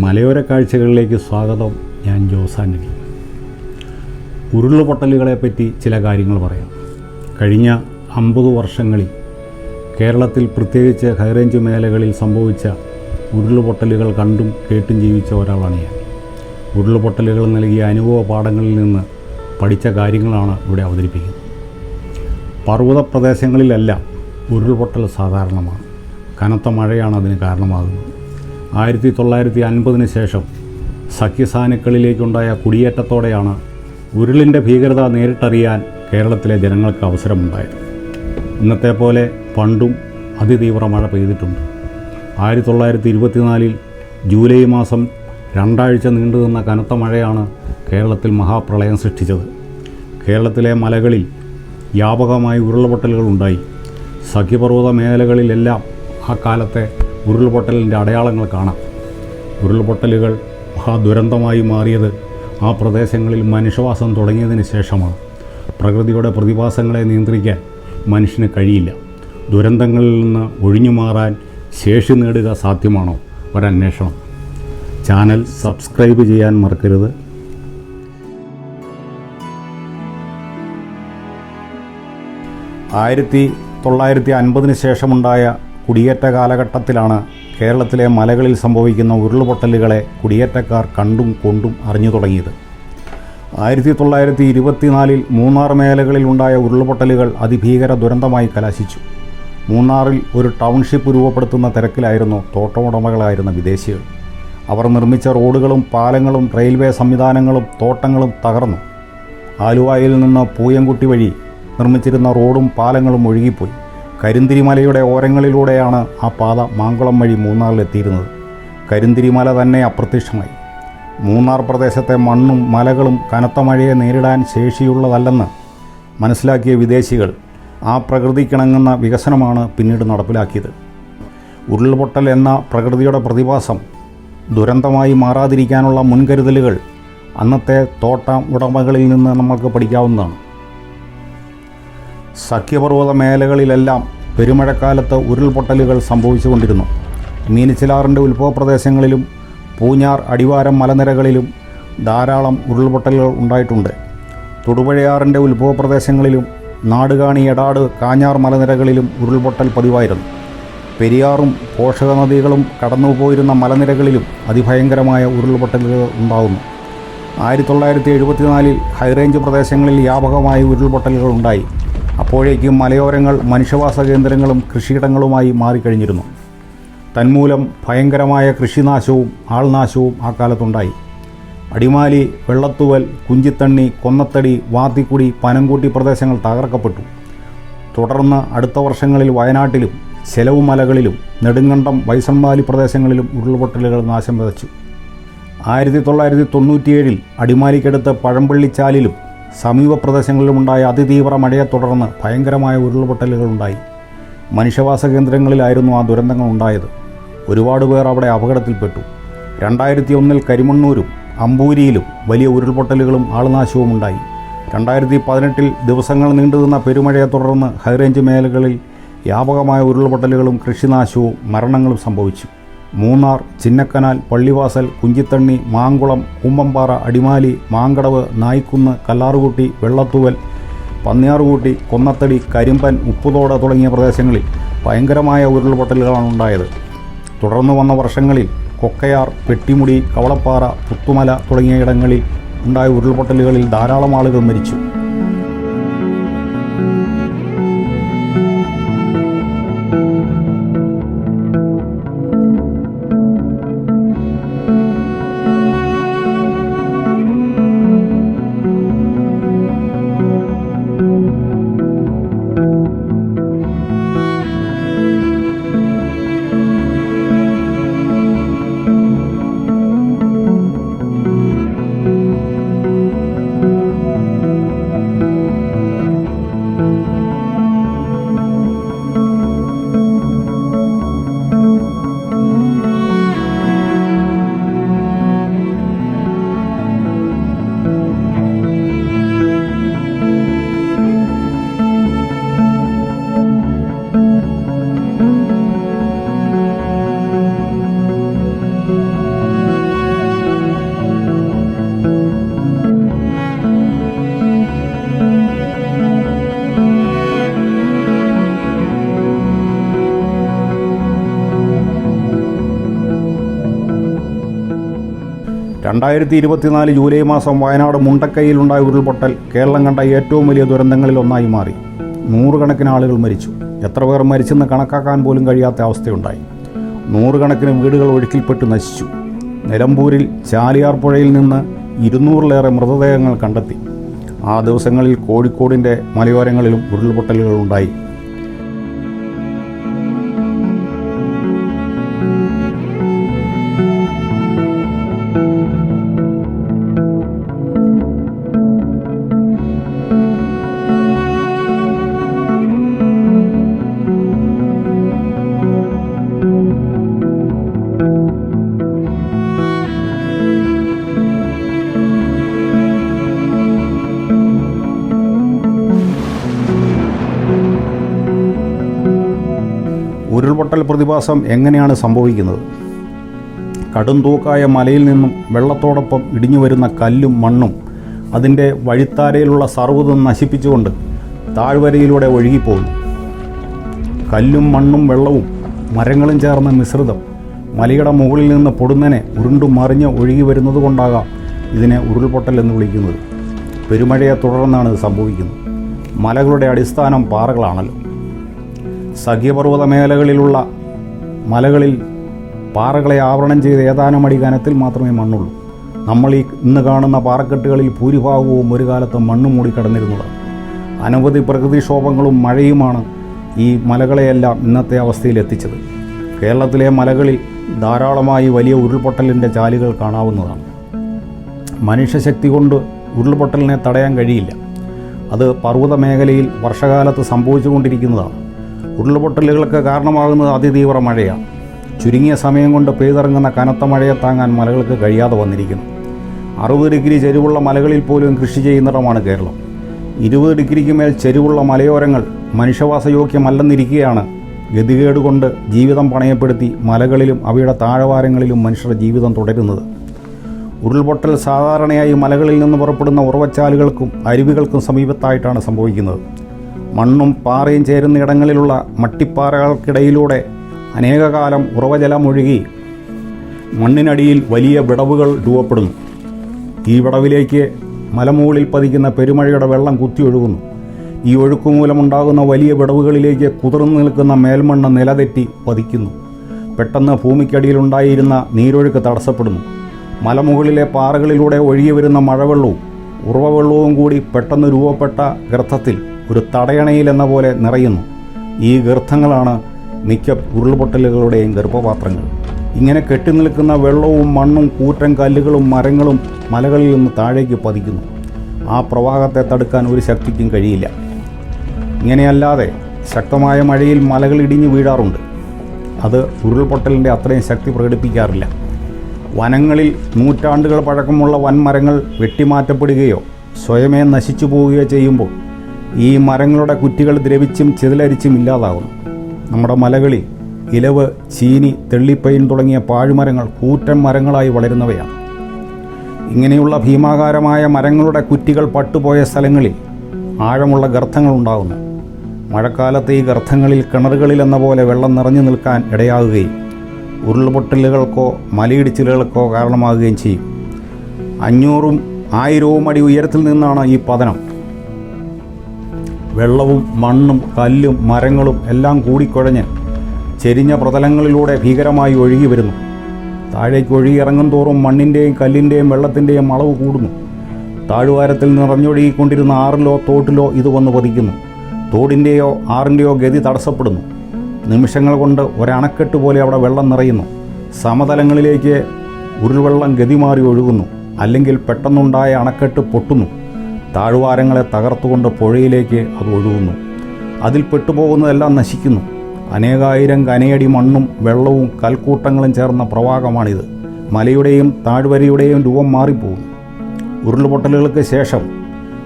മലയോര കാഴ്ചകളിലേക്ക് സ്വാഗതം ഞാൻ ജോസാനിൽ. ഉരുളുപൊട്ടലുകളെപ്പറ്റി ചില കാര്യങ്ങൾ പറയാം. കഴിഞ്ഞ അമ്പത് വർഷങ്ങളിൽ കേരളത്തിൽ പ്രത്യേകിച്ച് ഹൈറേഞ്ച് മേഖലകളിൽ സംഭവിച്ച ഉരുളുപൊട്ടലുകൾ കണ്ടും കേട്ടും ജീവിച്ച ഒരാളാണ് ഞാൻ. ഉരുളുപൊട്ടലുകൾ നൽകിയ അനുഭവ പാഠങ്ങളിൽ നിന്ന് പഠിച്ച കാര്യങ്ങളാണ് ഇവിടെ അവതരിപ്പിക്കുന്നത്. പർവത പ്രദേശങ്ങളിലല്ല ഉരുൾപൊട്ടൽ സാധാരണമാണ്. കനത്ത മഴയാണ് അതിന് കാരണമാകുന്നത്. ആയിരത്തി തൊള്ളായിരത്തി അൻപതിന് ശേഷം സഖ്യസാനുക്കളിലേക്കുണ്ടായ കുടിയേറ്റത്തോടെയാണ് ഉരുളിന്റെ ഭീകരത നേരിട്ടറിയാൻ കേരളത്തിലെ ജനങ്ങൾക്ക് അവസരമുണ്ടായത്. ഇന്നത്തെ പോലെ പണ്ടും അതിതീവ്ര മഴ പെയ്തിട്ടുണ്ട്. ആയിരത്തി തൊള്ളായിരത്തി ഇരുപത്തിനാലിൽ ജൂലൈ മാസം രണ്ടാഴ്ച നീണ്ടുനിന്ന കനത്ത മഴയാണ് കേരളത്തിൽ മഹാപ്രളയം സൃഷ്ടിച്ചത്. കേരളത്തിലെ മലകളിൽ വ്യാപകമായി ഉരുൾപൊട്ടലുകൾ ഉണ്ടായി. സഖ്യപർവത മേഖലകളിലെല്ലാം ആ കാലത്തെ ഉരുൾപൊട്ടലിന്റെ അടയാളങ്ങൾ കാണാം. ഉരുൾപൊട്ടലുകൾ മഹാദുരന്തമായി മാറിയത് ആ പ്രദേശങ്ങളിൽ മനുഷ്യവാസം തുടങ്ങിയതിന് ശേഷമാണ്. പ്രകൃതിയുടെ പ്രതിഭാസങ്ങളെ നിയന്ത്രിക്കാൻ മനുഷ്യന് കഴിയില്ല. ദുരന്തങ്ങളിൽ നിന്ന് ഒഴിഞ്ഞു മാറാൻ ശേഷി നേടുക സാധ്യമാണോ? ഒരന്വേഷണം. ചാനൽ സബ്സ്ക്രൈബ് ചെയ്യാൻ മറക്കരുത്. ആയിരത്തി തൊള്ളായിരത്തി അൻപതിന് ശേഷമുണ്ടായ കുടിയേറ്റ കാലഘട്ടത്തിലാണ് കേരളത്തിലെ മലകളിൽ സംഭവിക്കുന്ന ഉരുൾപൊട്ടലുകളെ കുടിയേറ്റക്കാർ കണ്ടും കൊണ്ടും അറിഞ്ഞു തുടങ്ങിയത്. ആയിരത്തി തൊള്ളായിരത്തി ഇരുപത്തിനാലിൽ മൂന്നാർ മേഖലകളിൽ ഉണ്ടായ ഉരുൾപൊട്ടലുകൾ അതിഭീകര ദുരന്തമായി കലാശിച്ചു. മൂന്നാറിൽ ഒരു ടൗൺഷിപ്പ് രൂപപ്പെടുത്തുന്ന തിരക്കിലായിരുന്നു തോട്ടമുടമകളായിരുന്ന വിദേശികൾ. അവർ നിർമ്മിച്ച റോഡുകളും പാലങ്ങളും റെയിൽവേ സംവിധാനങ്ങളും തോട്ടങ്ങളും തകർന്നു. ആലുവായിൽ നിന്ന് പൂയംകുട്ടി വഴി നിർമ്മിച്ചിരുന്ന റോഡും പാലങ്ങളും ഒഴുകിപ്പോയി. കരിന്തിരിമലയുടെ ഓരങ്ങളിലൂടെയാണ് ആ പാത മാങ്കുളം വഴി മൂന്നാറിലെത്തിയിരുന്നത് കരിന്തിരിമല തന്നെ അപ്രത്യക്ഷമായി. മൂന്നാർ പ്രദേശത്തെ മണ്ണും മലകളും കനത്ത മഴയെ നേരിടാൻ ശേഷിയുള്ളതല്ലെന്ന് മനസ്സിലാക്കിയ വിദേശികൾ ആ പ്രകൃതിക്കിണങ്ങുന്ന വികസനമാണ് പിന്നീട് നടപ്പിലാക്കിയത്. ഉരുൾപൊട്ടൽ എന്ന പ്രകൃതിയുടെ പ്രതിഭാസം ദുരന്തമായി മാറാതിരിക്കാനുള്ള മുൻകരുതലുകൾ അന്നത്തെ തോട്ട ഉടമകളിൽ നിന്ന് നമ്മൾക്ക് പഠിക്കാവുന്നതാണ്. സഖ്യപർവത മേഖലകളിലെല്ലാം പെരുമഴക്കാലത്ത് ഉരുൾപൊട്ടലുകൾ സംഭവിച്ചുകൊണ്ടിരുന്നു. മീനച്ചിലാറിന്റെ ഉത്ഭവ പ്രദേശങ്ങളിലും പൂഞ്ഞാർ അടിവാരം മലനിരകളിലും ധാരാളം ഉരുൾപൊട്ടലുകൾ ഉണ്ടായിട്ടുണ്ട്. തൊടുപുഴയാറിന്റെ ഉത്ഭവ പ്രദേശങ്ങളിലും നാടുകാണി എടാട് കാഞ്ഞാർ മലനിരകളിലും ഉരുൾപൊട്ടൽ പതിവായിരുന്നു. പെരിയാറും പോഷക നദികളും കടന്നുപോയിരുന്ന മലനിരകളിലും അതിഭയങ്കരമായ ഉരുൾപൊട്ടലുകൾ ഉണ്ടാകുന്നു ആയിരത്തി തൊള്ളായിരത്തി എഴുപത്തിനാലിൽ ഹൈറേഞ്ച് പ്രദേശങ്ങളിൽ വ്യാപകമായി ഉരുൾപൊട്ടലുകൾ ഉണ്ടായി. അപ്പോഴേക്കും മലയോരങ്ങൾ മനുഷ്യവാസ കേന്ദ്രങ്ങളും കൃഷിയിടങ്ങളുമായി മാറിക്കഴിഞ്ഞിരുന്നു. തന്മൂലം ഭയങ്കരമായ കൃഷിനാശവും ആൾനാശവും ആ കാലത്തുണ്ടായി. അടിമാലി വെള്ളത്തുവൽ കുഞ്ചിത്തണ്ണി കൊന്നത്തടി വാത്തിക്കുടി പനംകൂട്ടി പ്രദേശങ്ങൾ തകർക്കപ്പെട്ടു. തുടർന്ന് അടുത്ത വർഷങ്ങളിൽ വയനാട്ടിലും ചെലവു മലകളിലും നെടുങ്കണ്ടം വൈസൺവാലി പ്രദേശങ്ങളിലും ഉരുൾപൊട്ടലുകൾ നാശം വിതച്ചു. ആയിരത്തി തൊള്ളായിരത്തി തൊണ്ണൂറ്റിയേഴിൽ അടിമാലിക്കടുത്ത് പഴമ്പള്ളിച്ചാലിലും സമീപ പ്രദേശങ്ങളിലുമുണ്ടായ അതിതീവ്ര മഴയെ തുടർന്ന് ഭയങ്കരമായ ഉരുൾപൊട്ടലുകൾ ഉണ്ടായി മനുഷ്യവാസ കേന്ദ്രങ്ങളിലായിരുന്നു ആ ദുരന്തങ്ങൾ ഉണ്ടായത് ഒരുപാട് പേർ അവിടെ അപകടത്തിൽപ്പെട്ടു. രണ്ടായിരത്തി ഒന്നിൽ കരിമണ്ണൂരും അമ്പൂരിയിലും വലിയ ഉരുൾപൊട്ടലുകളും ആളുനാശവും ഉണ്ടായി രണ്ടായിരത്തി പതിനെട്ടിൽ ദിവസങ്ങൾ നീണ്ടുനിന്ന പെരുമഴയെ തുടർന്ന് ഹൈറേഞ്ച് മേഖലകളിൽ വ്യാപകമായ ഉരുൾപൊട്ടലുകളും കൃഷിനാശവും മരണങ്ങളും സംഭവിച്ചു. മൂന്നാർ ചിന്നക്കനാൽ പള്ളിവാസൽ കുഞ്ചിത്തണ്ണി മാങ്കുളം കുമ്പമ്പാറ അടിമാലി മാങ്കടവ് നായ്ക്കുന്ന് കല്ലാറുകുട്ടി വെള്ളത്തൂവൽ പന്നിയാറുകൂട്ടി കൊന്നത്തടി കരിമ്പൻ ഉപ്പുതോട് തുടങ്ങിയ പ്രദേശങ്ങളിൽ ഭയങ്കരമായ ഉരുൾപൊട്ടലുകളാണ് ഉണ്ടായത് തുടർന്നു വന്ന വർഷങ്ങളിൽ കൊക്കയാർ പെട്ടിമുടി കവളപ്പാറ പുത്തുമല തുടങ്ങിയ ഇടങ്ങളിൽ ഉണ്ടായ ഉരുൾപൊട്ടലുകളിൽ ധാരാളം ആളുകൾ മരിച്ചു. രണ്ടായിരത്തി ഇരുപത്തിനാല് ജൂലൈ മാസം വയനാട് മുണ്ടക്കൈയിലുണ്ടായ ഉരുൾപൊട്ടൽ കേരളം കണ്ട ഏറ്റവും വലിയ ദുരന്തങ്ങളിൽ ഒന്നായി മാറി. നൂറുകണക്കിന് ആളുകൾ മരിച്ചു. എത്ര പേർ മരിച്ചെന്ന് കണക്കാക്കാൻ പോലും കഴിയാത്ത അവസ്ഥയുണ്ടായി. നൂറുകണക്കിന് വീടുകൾ ഒഴുക്കിൽപ്പെട്ട് നശിച്ചു. നിലമ്പൂരിൽ ചാലിയാർ പുഴയിൽ നിന്ന് ഇരുന്നൂറിലേറെ മൃതദേഹങ്ങൾ കണ്ടെത്തി. ആ ദിവസങ്ങളിൽ കോഴിക്കോടിന്റെ മലയോരങ്ങളിലും ഉരുൾപൊട്ടലുകൾ ഉണ്ടായി. ഉരുൾപൊട്ടൽ പ്രതിഭാസം എങ്ങനെയാണ് സംഭവിക്കുന്നത്? കടും തൂക്കായ മലയിൽ നിന്നും വെള്ളത്തോടൊപ്പം ഇടിഞ്ഞു വരുന്ന കല്ലും മണ്ണും അതിന്റെ വഴിത്താരയിലുള്ള സർവതും നശിപ്പിച്ചുകൊണ്ട് താഴ്വരയിലൂടെ ഒഴുകിപ്പോകുന്നു. കല്ലും മണ്ണും വെള്ളവും മരങ്ങളും ചേർന്ന മിശ്രിതം മലയുടെ മുകളിൽ നിന്ന് പൊടുന്നനെ ഉരുണ്ടും മറിഞ്ഞ് ഒഴുകി വരുന്നത് കൊണ്ടാകാം ഇതിനെ ഉരുൾപൊട്ടൽ എന്ന് വിളിക്കുന്നത്. പെരുമഴയെ തുടർന്നാണ് ഇത് സംഭവിക്കുന്നത്. മലകളുടെ അടിസ്ഥാനം പാറകളാണല്ലോ. സഖ്യപർവത മേഖലകളിലുള്ള മലകളിൽ പാറകളെ ആവരണം ചെയ്ത് ഏതാനും അടി കനത്തിൽ മാത്രമേ മണ്ണുള്ളൂ. നമ്മൾ ഈ ഇന്ന് കാണുന്ന പാറക്കെട്ടുകളിൽ ഭൂരിഭാഗവും ഒരു കാലത്ത് മണ്ണ് മൂടിക്കിടന്നിരുന്നതാണ് അനവധി പ്രകൃതിക്ഷോഭങ്ങളും മഴയുമാണ് ഈ മലകളെയെല്ലാം ഇന്നത്തെ അവസ്ഥയിൽ എത്തിച്ചത്. കേരളത്തിലെ മലകളിൽ ധാരാളമായി വലിയ ഉരുൾപൊട്ടലിന്റെ ചാലുകൾ കാണാവുന്നതാണ്. മനുഷ്യശക്തി കൊണ്ട് ഉരുൾപൊട്ടലിനെ തടയാൻ കഴിയില്ല. അത് പർവത മേഖലയിൽ വർഷകാലത്ത് സംഭവിച്ചുകൊണ്ടിരിക്കുന്നതാണ്. ഉരുൾപൊട്ടലുകൾക്ക് കാരണമാകുന്നത് അതിതീവ്ര മഴയാണ്. ചുരുങ്ങിയ സമയം കൊണ്ട് പെയ്തിറങ്ങുന്ന കനത്ത മഴയെ താങ്ങാൻ മലകൾക്ക് കഴിയാതെ വന്നിരിക്കുന്നു. അറുപത് ഡിഗ്രി ചെരുവുള്ള മലകളിൽ പോലും കൃഷി ചെയ്യുന്നിടമാണ് കേരളം. ഇരുപത് ഡിഗ്രിക്ക് മേൽ ചെരുവുള്ള മലയോരങ്ങൾ മനുഷ്യവാസയോഗ്യമല്ലെന്നിരിക്കുകയാണ് ഗതികേട് കൊണ്ട് ജീവിതം പണയപ്പെടുത്തി മലകളിലും അവയുടെ താഴ്വാരങ്ങളിലും മനുഷ്യരുടെ ജീവിതം തുടരുന്നത്. ഉരുൾപൊട്ടൽ സാധാരണയായി മലകളിൽ നിന്ന് പുറപ്പെടുന്ന ഉറവച്ചാലുകൾക്കും അരുവികൾക്കും സമീപത്തായിട്ടാണ് സംഭവിക്കുന്നത്. മണ്ണും പാറയും ചേരുന്ന ഇടങ്ങളിലുള്ള മട്ടിപ്പാറകൾക്കിടയിലൂടെ അനേകകാലം ഉറവജലം ഒഴുകി മണ്ണിനടിയിൽ വലിയ വിടവുകൾ രൂപപ്പെടുന്നു. ഈ വിടവിലേക്ക് മലമുകളിൽ പതിക്കുന്ന പെരുമഴയുടെ വെള്ളം കുത്തിയൊഴുകുന്നു ഈ ഒഴുക്ക് മൂലമുണ്ടാകുന്ന വലിയ വിടവുകളിലേക്ക് കുതിർന്നു നിൽക്കുന്ന മേൽമണ്ണ് നിലതെറ്റി പതിക്കുന്നു. പെട്ടെന്ന് ഭൂമിക്കടിയിലുണ്ടായിരുന്ന നീരൊഴുക്ക് തടസ്സപ്പെടുന്നു. മലമുകളിലെ പാറകളിലൂടെ ഒഴുകി വരുന്ന മഴവെള്ളവും ഉറവവെള്ളവും കൂടി പെട്ടെന്ന് രൂപപ്പെട്ട ഗർത്തത്തിൽ ഒരു തടയണയിൽ എന്ന പോലെ നിറയുന്നു. ഈ ഗർത്തങ്ങളാണ് മിക്ക ഉരുൾപൊട്ടലുകളുടെയും ഗർഭപാത്രങ്ങൾ. ഇങ്ങനെ കെട്ടിനിൽക്കുന്ന വെള്ളവും മണ്ണും കൂറ്റൻ കല്ലുകളും മരങ്ങളും മലകളിൽ നിന്ന് താഴേക്ക് പതിക്കുന്നു. ആ പ്രവാഹത്തെ തടുക്കാൻ ഒരു ശക്തിക്കും കഴിയില്ല. ഇങ്ങനെയല്ലാതെ ശക്തമായ മഴയിൽ മലകൾ ഇടിഞ്ഞു വീഴാറുണ്ട്. അത് ഉരുൾപൊട്ടലിന്റെ അത്രയും ശക്തി പ്രകടിപ്പിക്കാറില്ല. വനങ്ങളിൽ നൂറ്റാണ്ടുകൾ പഴക്കമുള്ള വൻമരങ്ങൾ വെട്ടിമാറ്റപ്പെടുകയോ സ്വയമേ നശിച്ചു പോവുകയോ ചെയ്യുമ്പോൾ ഈ മരങ്ങളുടെ കുറ്റികൾ ദ്രവിച്ചും ചിതലരിച്ചും ഇല്ലാതാകുന്നു. നമ്മുടെ മലകളിൽ ഇലവ് ചീനി തെള്ളിപ്പയിൻ തുടങ്ങിയ പാഴ്മരങ്ങൾ കൂറ്റൻ മരങ്ങളായി വളരുന്നവയാണ്. ഇങ്ങനെയുള്ള ഭീമാകാരമായ മരങ്ങളുടെ കുറ്റികൾ പട്ടുപോയ സ്ഥലങ്ങളിൽ ആഴമുള്ള ഗർത്തങ്ങൾ ഉണ്ടാകുന്നു. മഴക്കാലത്ത് ഈ ഗർത്തങ്ങളിൽ കിണറുകളിൽ എന്ന പോലെ വെള്ളം നിറഞ്ഞു നിൽക്കാൻ ഇടയാകുകയും ഉരുൾപൊട്ടലുകൾക്കോ മലയിടിച്ചിലുകൾക്കോ കാരണമാകുകയും ചെയ്യും. അഞ്ഞൂറും ആയിരവും അടി ഉയരത്തിൽ നിന്നാണ് ഈ പതനം. വെള്ളവും മണ്ണും കല്ലും മരങ്ങളും എല്ലാം കൂടിക്കുഴഞ്ഞ് ചെരിഞ്ഞ പ്രതലങ്ങളിലൂടെ ഭീകരമായി ഒഴുകി വരുന്നു. താഴേക്ക് ഒഴുകിയിറങ്ങും തോറും മണ്ണിന്റെയും കല്ലിന്റെയും വെള്ളത്തിന്റെയും അളവ് കൂടുന്നു. താഴ്വാരത്തിൽ നിറഞ്ഞൊഴുകിക്കൊണ്ടിരുന്ന ആറിലോ തോട്ടിലോ ഇത് വന്ന് പതിക്കുന്നു. തോടിന്റെയോ ആറിന്റെയോ ഗതി തടസ്സപ്പെടുന്നു. നിമിഷങ്ങൾ കൊണ്ട് ഒരണക്കെട്ട് പോലെ അവിടെ വെള്ളം നിറയുന്നു. സമതലങ്ങളിലേക്ക് ഉരുൾവെള്ളം ഗതിമാറി ഒഴുകുന്നു. അല്ലെങ്കിൽ പെട്ടെന്നുണ്ടായ അണക്കെട്ട് പൊട്ടുന്നു. താഴ്വാരങ്ങളെ തകർത്തുകൊണ്ട് പുഴയിലേക്ക് അത് ഒഴുകുന്നു. അതിൽ പെട്ടുപോകുന്നതെല്ലാം നശിക്കുന്നു. അനേകായിരം കനയടി മണ്ണും വെള്ളവും കൽക്കൂട്ടങ്ങളും ചേർന്ന പ്രവാഹമാണിത്. മലയുടെയും താഴ്വരയുടെയും രൂപം മാറിപ്പോകും ഉരുൾപൊട്ടലുകൾക്ക് ശേഷം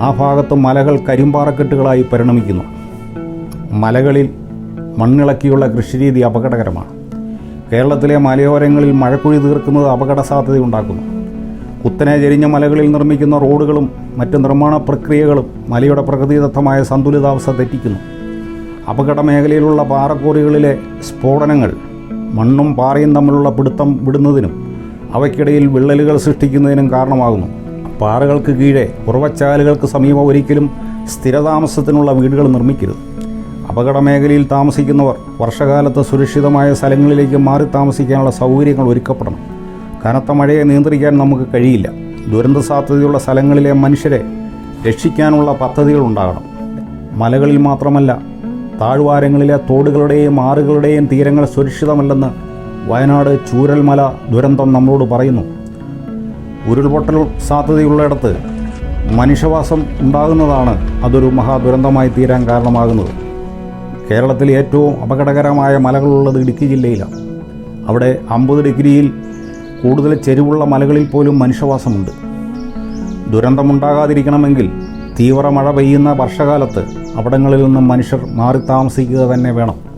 ആ ഭാഗത്ത് മലകൾ കരിമ്പാറക്കെട്ടുകളായി പരിണമിക്കുന്നു. മലകളിൽ മണ്ണിളക്കിയുള്ള കൃഷിരീതി അപകടകരമാണ്. കേരളത്തിലെ മലയോരങ്ങളിൽ മഴക്കുഴി തീർക്കുന്നത് അപകട സാധ്യതയുണ്ടാക്കുന്നു കുത്തനെ ചെരിഞ്ഞ മലകളിൽ നിർമ്മിക്കുന്ന റോഡുകളും മറ്റ് നിർമ്മാണ പ്രക്രിയകളും മലയുടെ പ്രകൃതിദത്തമായ സന്തുലിതാവസ്ഥ തെറ്റിക്കുന്നു. അപകട മേഖലയിലുള്ള പാറക്കോറികളിലെ സ്ഫോടനങ്ങൾ മണ്ണും പാറയും തമ്മിലുള്ള പിടുത്തം വിടുന്നതിനും അവയ്ക്കിടയിൽ വിള്ളലുകൾ സൃഷ്ടിക്കുന്നതിനും കാരണമാകുന്നു. പാറകൾക്ക് കീഴെ ഉറവച്ചാലുകൾക്ക് സമീപം ഒരിക്കലും സ്ഥിരതാമസത്തിനുള്ള വീടുകൾ നിർമ്മിക്കരുത്. അപകട മേഖലയിൽ താമസിക്കുന്നവർ വർഷകാലത്ത് സുരക്ഷിതമായ സ്ഥലങ്ങളിലേക്ക് മാറി താമസിക്കാനുള്ള സൗകര്യങ്ങൾ ഒരുക്കപ്പെടണം. കനത്ത മഴയെ നിയന്ത്രിക്കാൻ നമുക്ക് കഴിയില്ല. ദുരന്ത സാധ്യതയുള്ള സ്ഥലങ്ങളിലെ മനുഷ്യരെ രക്ഷിക്കാനുള്ള പദ്ധതികൾ ഉണ്ടാകണം. മലകളിൽ മാത്രമല്ല താഴ്വാരങ്ങളിലെ തോടുകളുടെയും ആറുകളുടെയും തീരങ്ങൾ സുരക്ഷിതമല്ലെന്ന് വയനാട് ചൂരൽമല ദുരന്തം നമ്മളോട് പറയുന്നു. ഉരുൾപൊട്ടൽ സാധ്യതയുള്ളിടത്ത് മനുഷ്യവാസം ഉണ്ടാകുന്നതാണ് അതൊരു മഹാദുരന്തമായി തീരാൻ കാരണമാകുന്നത്. കേരളത്തിൽ ഏറ്റവും അപകടകരമായ മലകളുള്ളത് ഇടുക്കി ജില്ലയിലാണ്. അവിടെ അമ്പത് ഡിഗ്രിയിൽ കൂടുതൽ ചെരുവുള്ള മലകളിൽ പോലും മനുഷ്യവാസമുണ്ട്. ദുരന്തമുണ്ടാകാതിരിക്കണമെങ്കിൽ തീവ്ര മഴ പെയ്യുന്ന വർഷകാലത്ത് അവിടങ്ങളിൽ നിന്നും മനുഷ്യർ മാറി താമസിക്കുക തന്നെ വേണം.